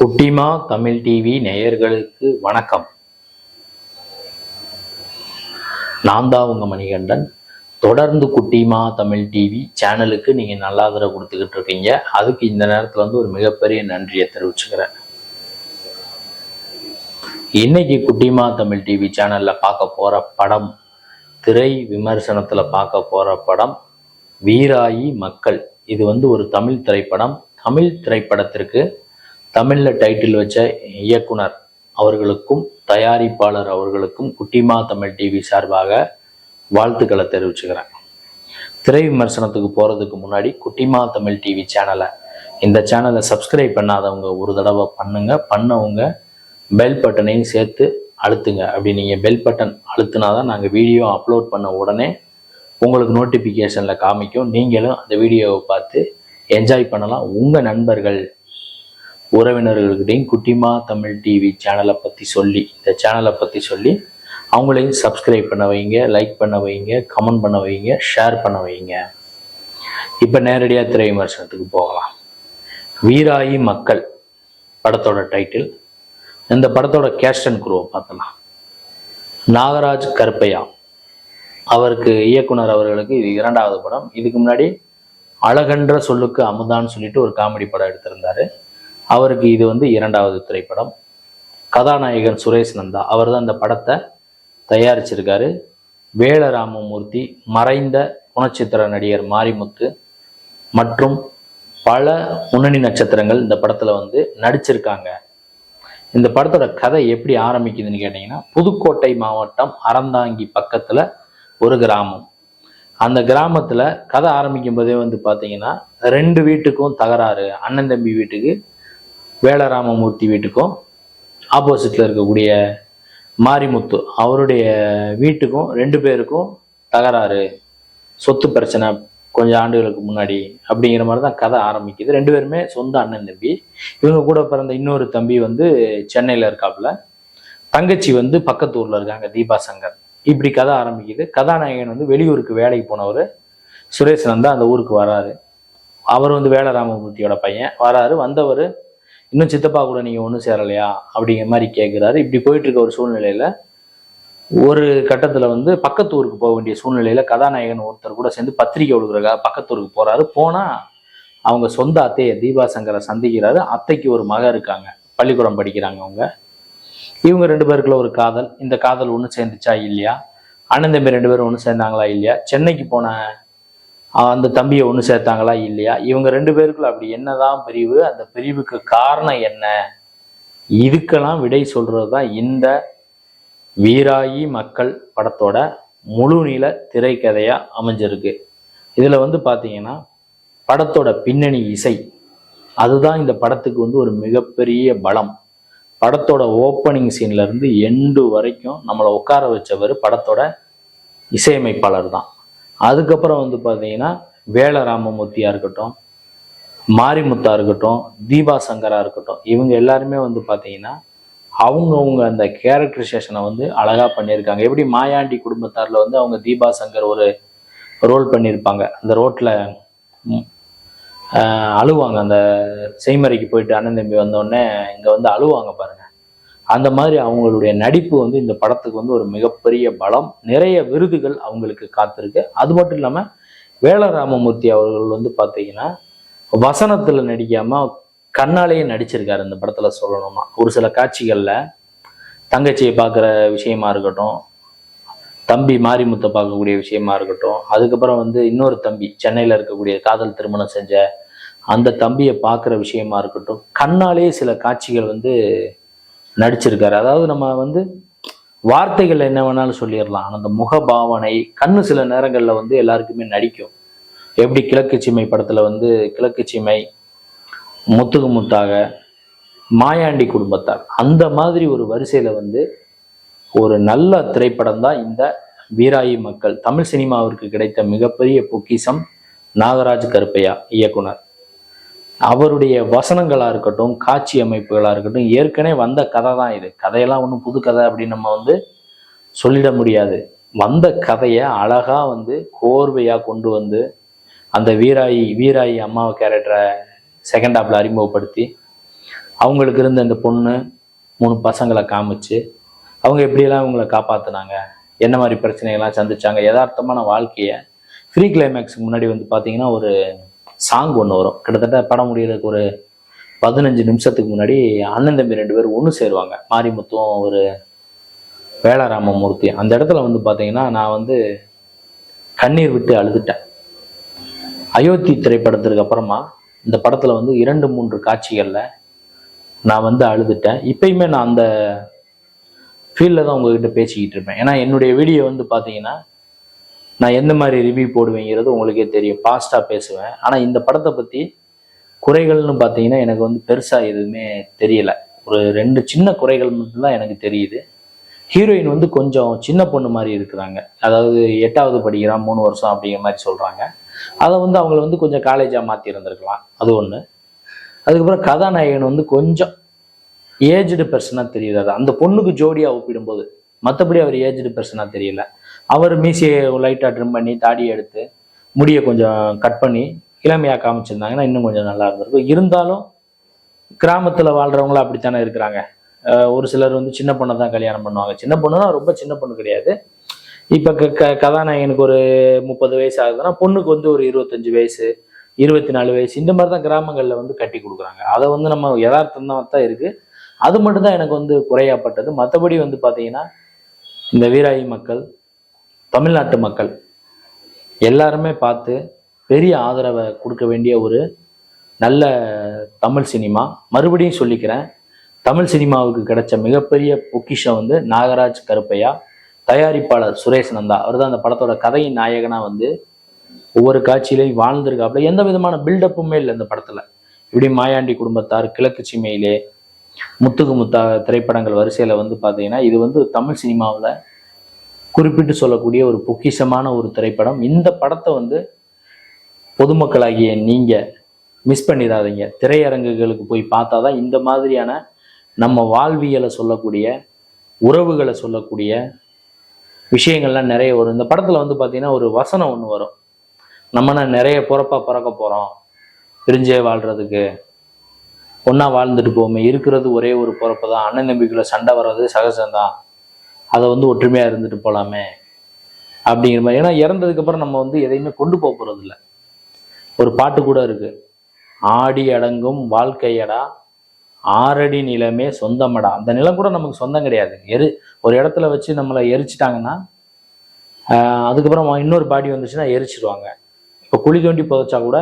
குட்டிமா தமிழ் டிவி நேயர்களுக்கு வணக்கம். நான் தான் உங்க மணிகண்டன். தொடர்ந்து குட்டிமா தமிழ் டிவி சேனலுக்கு நீங்க நல்ல ஆதரவு கொடுத்துக்கிட்டு இருக்கீங்க. அதுக்கு இந்த நேரத்துல வந்து ஒரு மிகப்பெரிய நன்றியை தெரிவிச்சுக்கிறேன். இன்னைக்கு குட்டிமா தமிழ் டிவி சேனல்ல பார்க்க போற படம் திரை விமர்சனத்துல பார்க்க போற படம் வீராயி மக்கள். இது வந்து ஒரு தமிழ் திரைப்படம். தமிழ் திரைப்படத்திற்கு தமிழில் டைட்டில் வச்ச இயக்குனர் அவர்களுக்கும் தயாரிப்பாளர் அவர்களுக்கும் குட்டிமா தமிழ் டிவி சார்பாக வாழ்த்துக்களை தெரிவிச்சுக்கிறேன். திரை விமர்சனத்துக்கு போகிறதுக்கு முன்னாடி குட்டிமா தமிழ் டிவி சேனலை இந்த சேனலை சப்ஸ்கிரைப் பண்ணாதவங்க ஒரு தடவை பண்ணுங்க. பண்ணவங்க பெல் பட்டனையும் சேர்த்து அழுத்துங்க. அப்படி நீங்கள் பெல் பட்டன் அழுத்தினாதான் நாங்கள் வீடியோ அப்லோட் பண்ண உடனே உங்களுக்கு நோட்டிஃபிகேஷனில் காமிக்கும். நீங்களும் அந்த வீடியோவை பார்த்து என்ஜாய் பண்ணலாம். உங்கள் நண்பர்கள் உறவினர்கள்கிட்டையும் குட்டிமா தமிழ் டிவி சேனலை பற்றி சொல்லி இந்த சேனலை பற்றி சொல்லி அவங்களையும் சப்ஸ்கிரைப் பண்ண வைங்க லைக் பண்ண வைங்க கமெண்ட் பண்ண வைங்க ஷேர் பண்ண வைங்க. இப்போ நேரடியாக திரை விமர்சனத்துக்கு போகலாம். வீராயி மக்கள் படத்தோட டைட்டில் இந்த படத்தோட கேஸ்ட் அண்ட் குருவை பார்த்தலாம் நாகராஜ் கருப்பையா. அவருக்கு இயக்குனர் அவர்களுக்கு இது இரண்டாவது படம். இதுக்கு முன்னாடி அழகன்ற சொல்லுக்கு அமுதான்னு சொல்லிட்டு ஒரு காமெடி படம் எடுத்திருந்தாரு. அவருக்கு இது வந்து இரண்டாவது திரைப்படம். கதாநாயகன் சுரேஷ் நந்தா அவர் தான் இந்த படத்தை தயாரிச்சிருக்காரு. வேலராமமூர்த்தி மறைந்த குணச்சித்திர நடிகர் மாரிமுத்து மற்றும் பல முன்னணி நட்சத்திரங்கள் இந்த படத்தில் வந்து நடிச்சிருக்காங்க. இந்த படத்தோட கதை எப்படி ஆரம்பிக்குதுன்னு கேட்டிங்கன்னா புதுக்கோட்டை மாவட்டம் அறந்தாங்கி பக்கத்தில் ஒரு கிராமம். அந்த கிராமத்தில் கதை ஆரம்பிக்கும் போதே வந்து பார்த்தீங்கன்னா ரெண்டு வீட்டுக்கும் தகராறு அண்ணன் தம்பி வீட்டுக்கு வேலராமமூர்த்தி வீட்டுக்கும் ஆப்போசிட்ல இருக்கக்கூடிய மாரிமுத்து அவருடைய வீட்டுக்கும் ரெண்டு பேருக்கும் தகராறு. சொத்து பிரச்சனை கொஞ்சம் ஆண்டுகளுக்கு முன்னாடி அப்படிங்கிற மாதிரி தான் கதை ஆரம்பிக்குது. ரெண்டு பேருமே சொந்த அண்ணன் தம்பி. இவங்க கூட பிறந்த இன்னொரு தம்பி வந்து சென்னையில் இருக்காப்புல. தங்கச்சி வந்து பக்கத்து ஊரில் இருக்காங்க தீபா சங்கர். இப்படி கதை ஆரம்பிக்குது. கதாநாயகன் வந்து வெளியூருக்கு வேலைக்கு போனவர் சுரேஷ் நந்தா அந்த ஊருக்கு வராரு. அவர் வந்து வேலராமமூர்த்தியோட பையன். வராரு வந்தவர் இன்னும் சித்தப்பா கூட நீங்கள் ஒன்றும் சேரலையா? அப்படிங்கிற மாதிரி கேட்குறாரு இப்படி போயிட்டு இருக்க ஒரு சூழ்நிலையில் ஒரு கட்டத்தில் வந்து பக்கத்து ஊருக்கு போக வேண்டிய சூழ்நிலையில் கதாநாயகன் ஒருத்தர் கூட சேர்ந்து பத்திரிக்கை கொடுக்குறக்கா பக்கத்து ஊருக்கு போகிறாரு போனால் அவங்க சொந்த அத்தையை தீபா சங்கரை சந்திக்கிறாரு. அத்தைக்கு ஒரு மக இருக்காங்க. பள்ளிக்கூடம் படிக்கிறாங்க அவங்க. இவங்க ரெண்டு பேருக்குள்ள ஒரு காதல். இந்த காதல் ஒன்று சேர்ந்துச்சா இல்லையா? அண்ணன் தம்பி ரெண்டு பேரும் ஒன்று சேர்ந்தாங்களா இல்லையா? சென்னைக்கு போன அந்த தம்பியை ஒன்று சேர்த்தாங்களா இல்லையா? இவங்க ரெண்டு பேருக்குள்ள அப்படி என்னதான் பிரிவு? அந்த பிரிவுக்கு காரணம் என்ன? இதுக்கெல்லாம் விடை சொல்றது தான் இந்த வீராயி மக்கள் படத்தோட முழு நீள திரைக்கதையா அமைஞ்சிருக்கு. இதுல வந்து பாத்தீங்கன்னா படத்தோட பின்னணி இசை. அதுதான் இந்த படத்துக்கு வந்து ஒரு மிகப்பெரிய பலம். படத்தோட ஓப்பனிங் சீன்ல இருந்து எண்டு வரைக்கும் நம்மளை உட்கார வச்சவர் படத்தோட இசையமைப்பாளர் தான் அதுக்கப்புறம் வந்து பார்த்தீங்கன்னா வேலராமமூர்த்தியா இருக்கட்டும் மாரிமுத்தா இருக்கட்டும் தீபா சங்கரா இருக்கட்டும் இவங்க எல்லாருமே வந்து பார்த்தீங்கன்னா அவங்கவுங்க அந்த கேரக்டரைசேஷனை வந்து அழகாக பண்ணியிருக்காங்க. எப்படி மாயாண்டி குடும்பத்தாரில் வந்து அவங்க தீபா சங்கர் ஒரு ரோல் பண்ணியிருப்பாங்க. அந்த ரோட்டில் அழுவாங்க. அந்த செய்மறைக்கு போயிட்டு அண்ணன் தம்பி வந்தோடனே இங்கே வந்து அழுவாங்க பாருங்க. அந்த மாதிரி அவங்களுடைய நடிப்பு வந்து இந்த படத்துக்கு வந்து ஒரு மிகப்பெரிய பலம். நிறைய விருதுகள் அவங்களுக்கு காத்திருக்கு. அது மட்டும் இல்லாமல் வேலராமமூர்த்தி அவர்கள் வந்து பார்த்தீங்கன்னா வசனத்தில் நடிக்காம கண்ணாலேயே நடிச்சிருக்காரு இந்த படத்தில் சொல்லணும்னா. ஒரு சில காட்சிகளில் தங்கச்சியை பார்க்குற விஷயமா இருக்கட்டும் தம்பி மாரிமுத்தை பார்க்கக்கூடிய விஷயமா இருக்கட்டும் அதுக்கப்புறம் வந்து இன்னொரு தம்பி சென்னையில் இருக்கக்கூடிய காதல் திருமணம் செஞ்ச அந்த தம்பியை பார்க்குற விஷயமா இருக்கட்டும் கண்ணாலேயே சில காட்சிகள் வந்து நடிச்சிருக்காரு. அதாவது நம்ம வந்து வார்த்தைகள் என்ன வேணாலும் சொல்லிடலாம். ஆனால் அந்த முகபாவனை கண்ணு சில நேரங்களில் வந்து எல்லாருக்குமே நடிக்கும். எப்படி கிழக்கு சீமை படத்தில் வந்து கிழக்கு சீமை முத்துக்கு முத்தாக மாயாண்டி குடும்பத்தார். அந்த மாதிரி ஒரு வரிசையில் வந்து ஒரு நல்ல திரைப்படம் தான் இந்த வீராயி மக்கள். தமிழ் சினிமாவிற்கு கிடைத்த மிகப்பெரிய பொக்கிசம் நாகராஜ் கருப்பையா இயக்குனர். அவருடைய வசனங்களாக இருக்கட்டும் காட்சி அமைப்புகளாக இருக்கட்டும் ஏற்கனவே வந்த கதை தான் இது. கதையெல்லாம் ஒன்றும் புது கதை அப்படின்னு நம்ம வந்து சொல்லிட முடியாது. வந்த கதையை அழகாக வந்து கோர்வையாக கொண்டு வந்து அந்த வீராயி வீராயி அம்மாவை கேரக்டரை செகண்ட் ஹாப்ல அறிமுகப்படுத்தி அவங்களுக்கு இருந்த இந்த பொண்ணு மூணு பசங்களை காமிச்சு அவங்க எப்படியெல்லாம் அவங்கள காப்பாற்றினாங்க என்ன மாதிரி பிரச்சனைகள்லாம் சந்திச்சாங்க யதார்த்தமான வாழ்க்கையை ஃப்ரீ கிளைமேக்ஸுக்கு முன்னாடி வந்து பார்த்தீங்கன்னா ஒரு சாங் ஒன்று வரும். கிட்டத்தட்ட படம் முடிகிறதுக்கு ஒரு பதினஞ்சு நிமிஷத்துக்கு முன்னாடி அண்ணன் தம்பி ரெண்டு பேரும் ஒன்று சேருவாங்க. மாரிமுத்தும் ஒரு வேளாராமமூர்த்தி. அந்த இடத்துல வந்து பார்த்தீங்கன்னா நான் வந்து கண்ணீர் விட்டு அழுதுட்டேன். அயோத்தி திரைப்படத்திற்கு அப்புறமா இந்த படத்தில் வந்து இரண்டு மூன்று காட்சிகளில் நான் வந்து அழுதுட்டேன். இப்பயுமே நான் அந்த ஃபீல்டில் தான் உங்ககிட்ட பேசிக்கிட்டு இருப்பேன். ஏன்னா என்னுடைய வீடியோ வந்து பார்த்தீங்கன்னா நான் எந்த மாதிரி ரிவ்யூ போடுவேங்கிறது உங்களுக்கே தெரியும். பாஸ்ட்டாக பேசுவேன். ஆனால் இந்த படத்தை பற்றி குறைகள்னு பார்த்தீங்கன்னா எனக்கு வந்து பெருசாக எதுவுமே தெரியல. ஒரு ரெண்டு சின்ன குறைகள் மட்டும்தான் எனக்கு தெரியுது. ஹீரோயின் வந்து கொஞ்சம் சின்ன பொண்ணு மாதிரி இருக்கிறாங்க. அதாவது எட்டாவது படிக்கிறான் மூணு வருஷம் அப்படிங்கிற மாதிரி சொல்கிறாங்க அதை வந்து அவங்கள வந்து கொஞ்சம் காலேஜாக மாற்றி இருந்திருக்கலாம். அது ஒன்று அதுக்கப்புறம் கதாநாயகன் வந்து கொஞ்சம் ஏஜ்டு பர்சனாக தெரியுறாரு அந்த பொண்ணுக்கு ஜோடியாக ஒப்பிடும்போது. மற்றபடி அவர் ஏஜ்டு பர்சனாக தெரியல. அவர் மீசியை லைட்டாக ட்ரிம் பண்ணி தாடி எடுத்து முடியை கொஞ்சம் கட் பண்ணி இளமையாக காமிச்சிருந்தாங்கன்னா இன்னும் கொஞ்சம் நல்லா இருந்திருக்கும். இருந்தாலும் கிராமத்தில் வாழ்கிறவங்களும் அப்படித்தானே இருக்கிறாங்க. ஒரு சிலர் வந்து சின்ன பொண்ணை தான் கல்யாணம் பண்ணுவாங்க. சின்ன பொண்ணுனா ரொம்ப சின்ன பொண்ணு கிடையாது. இப்போ க க கதாநாயகனுக்கு ஒரு முப்பது வயசு ஆகுதுன்னா பொண்ணுக்கு வந்து ஒரு இருபத்தஞ்சு வயசு இருபத்தி நாலு வயசு இந்த மாதிரி தான் கிராமங்களில் வந்து கட்டி கொடுக்குறாங்க. அதை வந்து நம்ம யதார்த்தம் தான் இருக்குது அது மட்டும்தான் எனக்கு வந்து குறையாப்பட்டது. மற்றபடி வந்து பார்த்தீங்கன்னா இந்த வீராயி மக்கள் தமிழ்நாட்டு மக்கள் எல்லாருமே பார்த்து பெரிய ஆதரவை கொடுக்க வேண்டிய ஒரு நல்ல தமிழ் சினிமா. மறுபடியும் சொல்லிக்கிறேன் தமிழ் சினிமாவுக்கு கிடைச்ச மிகப்பெரிய பொக்கிஷம் வந்து நாகராஜ் கருப்பையா தயாரிப்பாளர் சுரேஷ் நந்தா. அவர் தான் அந்த படத்தோட கதையின் நாயகனாக வந்து ஒவ்வொரு காட்சியிலையும் வாழ்ந்திருக்காப்புல. எந்த விதமான பில்டப்புமே இல்லை இந்த படத்தில். இப்படி மாயாண்டி குடும்பத்தார் கிழக்கு சீமையிலே முத்துக்கு முத்தா திரைப்படங்கள் வரிசையில் வந்து பார்த்தீங்கன்னா இது வந்து தமிழ் சினிமாவில் குறிப்பிட்டு சொல்லக்கூடிய ஒரு பொக்கிஷமான ஒரு திரைப்படம். இந்த படத்தை வந்து பொதுமக்களாகிய நீங்கள் மிஸ் பண்ணிடாதீங்க. திரையரங்குகளுக்கு போய் பார்த்தா தான் இந்த மாதிரியான நம்ம வாழ்வியலை சொல்லக்கூடிய உறவுகளை சொல்லக்கூடிய விஷயங்கள்லாம் நிறைய வரும். இந்த படத்தில் வந்து பார்த்தீங்கன்னா ஒரு வசனம் ஒன்று வரும். நம்மனா நிறைய பிறப்பாக பிறக்க போகிறோம் பிரிஞ்சே வாழ்கிறதுக்கு ஒன்றா வாழ்ந்துட்டு போவோமே இருக்கிறது ஒரே ஒரு பிறப்பு தான் அண்ணன் நம்பிக்கையில் சண்டை வர்றது சகஜம்தான். அதை வந்து ஒற்றுமையாக இருந்துட்டு போகலாமே அப்படிங்கிற மாதிரி. ஏன்னா இறந்ததுக்கப்புறம் நம்ம வந்து எதையுமே கொண்டு போக போகிறது இல்லை ஒரு பாட்டு கூட இருக்குது ஆடி அடங்கும் வாழ்க்கையடா ஆறடி நிலமே சொந்தமடா. அந்த நிலம் கூட நமக்கு சொந்தம் கிடையாது. எரி ஒரு இடத்துல வச்சு நம்மளை எரிச்சிட்டாங்கன்னா அதுக்கப்புறம் இன்னொரு பாடி வந்துச்சுன்னா எரிச்சிடுவாங்க இப்போ குழி தோண்டி புதைச்சா கூட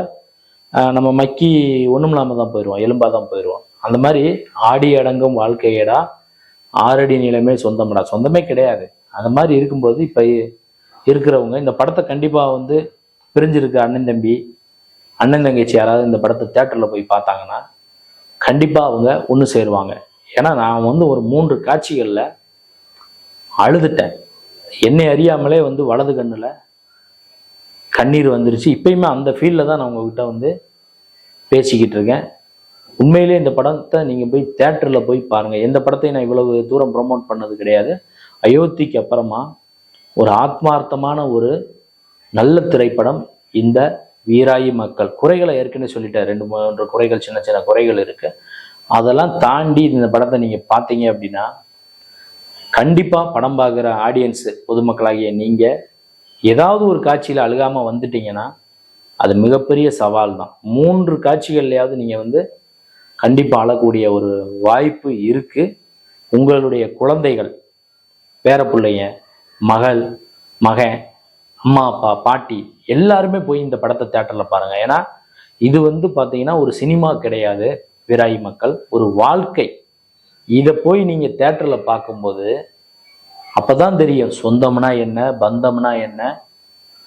நம்ம மக்கி ஒன்றும் இல்லாமல் தான் போயிடுவோம் எலும்பாக தான் போயிடுவோம் அந்த மாதிரி ஆடி அடங்கும் வாழ்க்கையடா ஆறடி நிலமே சொந்தமடா. சொந்தமே கிடையாது. அந்த மாதிரி இருக்கும்போது இப்போ இருக்கிறவங்க இந்த படத்தை கண்டிப்பாக வந்து பிரிஞ்சிருக்க அண்ணன் தம்பி அண்ணன் தங்கச்சி யாராவது இந்த படத்தை தேட்டரில் போய் பார்த்தாங்கன்னா கண்டிப்பாக அவங்க ஒன்று சேருவாங்க. ஏன்னா நான் வந்து ஒரு மூன்று காட்சிகளில் அழுதுட்டேன். என்னை அறியாமலே வந்து வலது கண்ணில் கண்ணீர் வந்துருச்சு. இப்பயுமே அந்த ஃபீல்டில் தான் நான் உங்ககிட்ட வந்து பேசிக்கிட்டு இருக்கேன். உண்மையிலே இந்த படத்தை நீங்கள் போய் தேட்டரில் போய் பாருங்கள் எந்த படத்தையும் நான் இவ்வளவு தூரம் ப்ரொமோட் பண்ணது கிடையாது. அயோத்திக்கு அப்புறமா ஒரு ஆத்மார்த்தமான ஒரு நல்ல திரைப்படம் இந்த வீராயி மக்கள். குறைகளை ஏற்கனவே சொல்லிட்டேன். ரெண்டு மூன்று குறைகள் சின்ன சின்ன குறைகள் இருக்குது அதெல்லாம் தாண்டி இந்த படத்தை நீங்கள் பார்த்தீங்க அப்படின்னா கண்டிப்பாக படம் பார்க்குற ஆடியன்ஸு பொதுமக்களாகிய நீங்கள் ஏதாவது ஒரு காட்சியில் அழுகாமல் வந்துட்டீங்கன்னா அது மிகப்பெரிய சவால் தான் மூன்று காட்சிகள்லையாவது நீங்கள் வந்து கண்டிப்பாக அழக்கூடிய ஒரு வாய்ப்பு இருக்கு. உங்களுடைய குழந்தைகள் பேர பிள்ளைங்க மகள் மகன் அம்மா அப்பா பாட்டி எல்லாருமே போய் இந்த படத்தை தேட்டரில் பாருங்க. ஏன்னா இது வந்து பார்த்தீங்கன்னா ஒரு சினிமா கிடையாது விராயி மக்கள். ஒரு வாழ்க்கை. இதை போய் நீங்கள் தேட்டரில் பார்க்கும்போது அப்பதான் தெரியும் சொந்தம்னா என்ன பந்தம்னா என்ன.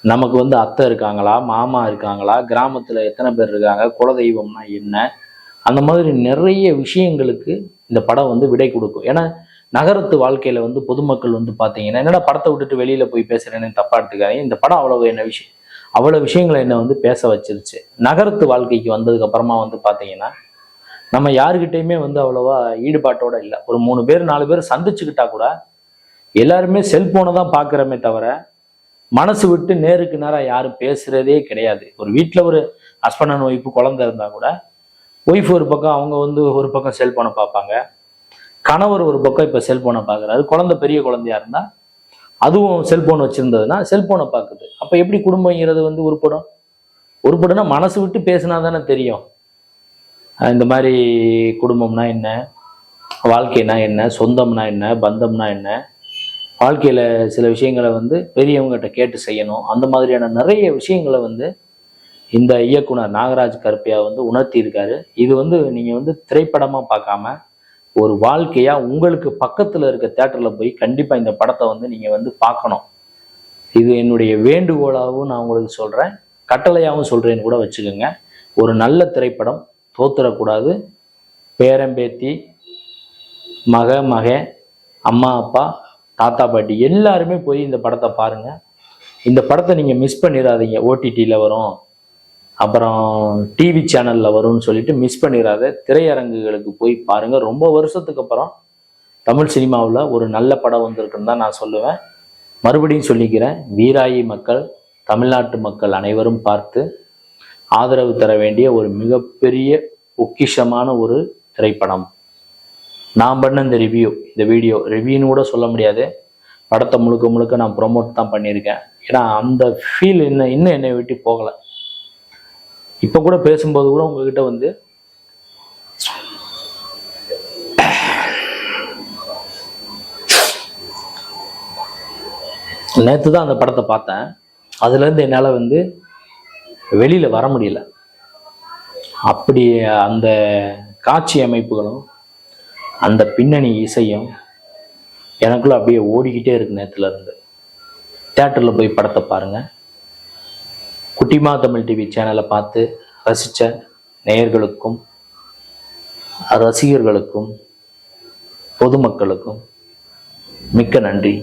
நமக்கு வந்து அத்தை இருக்காங்களா மாமா இருக்காங்களா கிராமத்தில் எத்தனை பேர் இருக்காங்க குலதெய்வம்னா என்ன அந்த மாதிரி நிறைய விஷயங்களுக்கு இந்த படம் வந்து விடை கொடுக்கும். ஏன்னா நகரத்து வாழ்க்கையில வந்து பொதுமக்கள் வந்து பார்த்தீங்கன்னா என்னடா படத்தை விட்டுட்டு வெளியில போய் பேசுறேன்னு தப்பா எடுத்துக்காதீங்க. இந்த படம் அவ்வளவு என்ன விஷயம்? அவ்வளவு விஷயங்களை என்ன வந்து பேச வச்சிருச்சு. நகரத்து வாழ்க்கைக்கு வந்ததுக்கு அப்புறமா வந்து பாத்தீங்கன்னா நம்ம யாருக்கிட்டையுமே வந்து அவ்வளவா ஈடுபாட்டோட இல்லை. ஒரு மூணு பேர் நாலு பேர் சந்திச்சுக்கிட்டா கூட எல்லாருமே செல்போனை தான் பார்க்குறமே தவிர மனசு விட்டு நேருக்கு நேராக யாரும் பேசுறதே கிடையாது. ஒரு வீட்டில் ஒரு ஹஸ்பண்ட் அண்ட் ஒய்ஃபு குழந்தை இருந்தா கூட ஒய்ஃப் ஒரு பக்கம் அவங்க வந்து ஒரு பக்கம் செல்போனை பார்ப்பாங்க. கணவர் ஒரு பக்கம் இப்போ செல்போனை பார்க்குறாரு. குழந்தை பெரிய குழந்தையா இருந்தால் அதுவும் செல்போன் வச்சுருந்ததுன்னா செல்போனை பார்க்குது. அப்போ எப்படி குடும்பங்கிறது வந்து உருப்படும்? உருப்படும்னா மனசு விட்டு பேசினா தானே தெரியும் இந்த மாதிரி குடும்பம்னா என்ன? வாழ்க்கைனா என்ன? சொந்தம்னா என்ன? பந்தம்னா என்ன? வாழ்க்கையில் சில விஷயங்களை வந்து பெரியவங்ககிட்ட கேட்டு செய்யணும். அந்த மாதிரியான நிறைய விஷயங்களை வந்து இந்த இயக்குனர் நாகராஜ் கருப்பையா வந்து உணர்த்தியிருக்காரு. இது வந்து நீங்கள் வந்து திரைப்படமாக பார்க்காம ஒரு வாழ்க்கையா உங்களுக்கு பக்கத்தில் இருக்க தேட்டரில் போய் கண்டிப்பாக இந்த படத்தை வந்து நீங்கள் வந்து பார்க்கணும். இது என்னுடைய வேண்டுகோளாகவும் நான் உங்களுக்கு சொல்கிறேன் கட்டளையாகவும் சொல்கிறேன்னு கூட வச்சுக்கோங்க. ஒரு நல்ல திரைப்படம் தோத்துறக்கூடாது. பேரம்பேத்தி மக மக அம்மா அப்பா தாத்தா பாட்டி எல்லாருமே போய் இந்த படத்தை பாருங்க. இந்த படத்தை நீங்கள் மிஸ் பண்ணிடாதீங்க. ஓடிடியில் வரும். அப்புறம் டிவி சேனலில் வரும்னு சொல்லிட்டு மிஸ் பண்ணிடாத திரையரங்குகளுக்கு போய் பாருங்க. ரொம்ப வருஷத்துக்கு அப்புறம் தமிழ் சினிமாவில் ஒரு நல்ல படம் வந்திருக்குன்னு தான் நான் சொல்லுவேன். மறுபடியும் சொல்லிக்கிறேன் வீராயி மக்கள் தமிழ்நாட்டு மக்கள் அனைவரும் பார்த்து ஆதரவு தர வேண்டிய ஒரு மிகப்பெரிய பொக்கிஷமான ஒரு திரைப்படம். நான் பண்ண இந்த ரிவ்யூ இந்த வீடியோ ரிவ்யூன்னு கூட சொல்ல முடியாது. படத்தை முழுக்க முழுக்க நான் ப்ரொமோட் தான் பண்ணியிருக்கேன். ஏன்னா அந்த ஃபீல் இன்னும் இன்னும் என்னை விட்டு போகலை. இப்போ கூட பேசும்போது கூட உங்ககிட்ட வந்து நேற்று தான் அந்த படத்தை பார்த்தேன். அதுலேருந்து என்னால் வந்து வெளியில் வர முடியல. அப்படி அந்த காட்சி அமைப்புகளும் அந்த பின்னணி இசையும் எனக்குள்ள அப்படியே ஓடிக்கிட்டே இருக்கு நேத்துல இருந்து. தேட்டரில் போய் படத்தை பாருங்கள் குட்டிமா தமிழ் டிவி சேனலை பார்த்து ரசித்த நேயர்களுக்கும் ரசிகர்களுக்கும் பொதுமக்களுக்கும் மிக்க நன்றி.